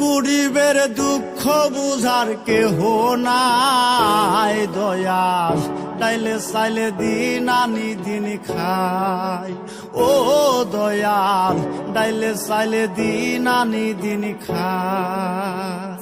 গরিবের দুঃখ বুঝার কেহ নাই। দয়া তাইলে সাইলে দিন আনি দিন খাই। ও দয়াল, ডাইলে সাইলে দিন আনি দিন খাই।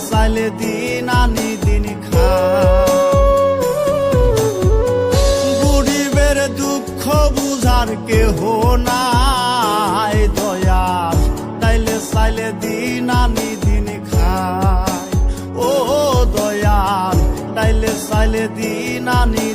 চাইলে দিন আনি দিন খা গরিবের দুঃখ বুঝার কেহ নাই দয়াল তাইলে চাইলে দিন আনি দিন খাই ও দয়াল তাইলে চাইলে দিন আনি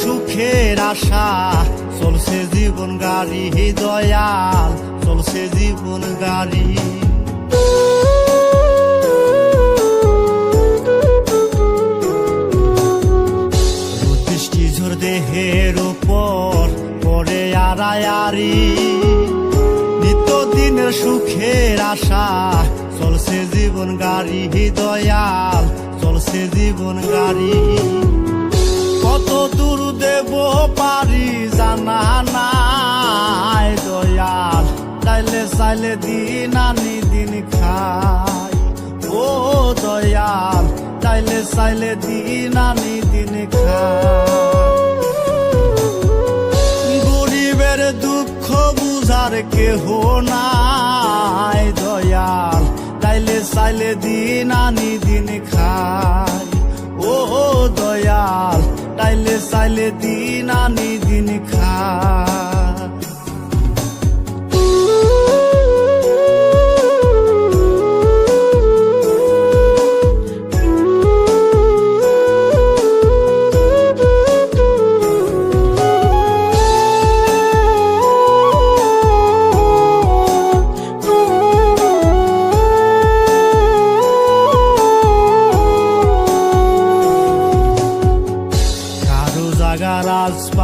সুখের আশা। চলছে জীবন গাড়ি দয়াল, চলছে জীবন গাড়ি। দৃষ্টি ঝোর দেহের উপর করে আড়ায়ারি নিত্যদিনের সুখের আশা। চলছে জীবন গাড়ি দয়াল, চলছে জীবন গাড়ি। কত দূর দেব পারি জানা নাই দয়াল। চাইলে চাইলে দিন আনি দিন খাই। ও দয়াল, চাইলে চাইলে দিন আনি দিন খাই। গরিবের দুঃখ বুঝার কেহ নাই দয়াল। তাইলে চাইলে দিন আনি দিন খাই। ও দয়াল তাইলে চাইলে দিন আনি দিন খাই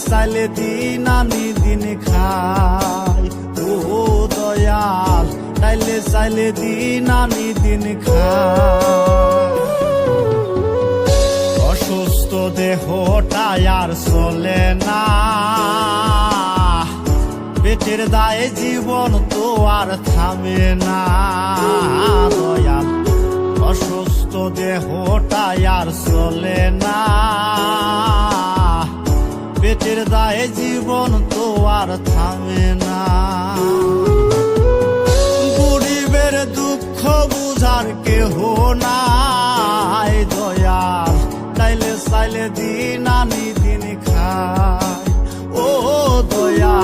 চাইলে দিন আনি দিন খাই ও দয়াল চাইলে দিন আনি দিন খাই অসুস্থ দেহটা আর চলে না পেটের দায়ে জীবন তো আর থামে না দয়াল অসুস্থ দেহটা আর চলে না পেটের দায়ে জীবন তো আর থামে না। গরিবের দুঃখ বুঝার কেহ নাই। দয়া তাইলে সাইলে দিন আনি দিন খায়। ও দয়া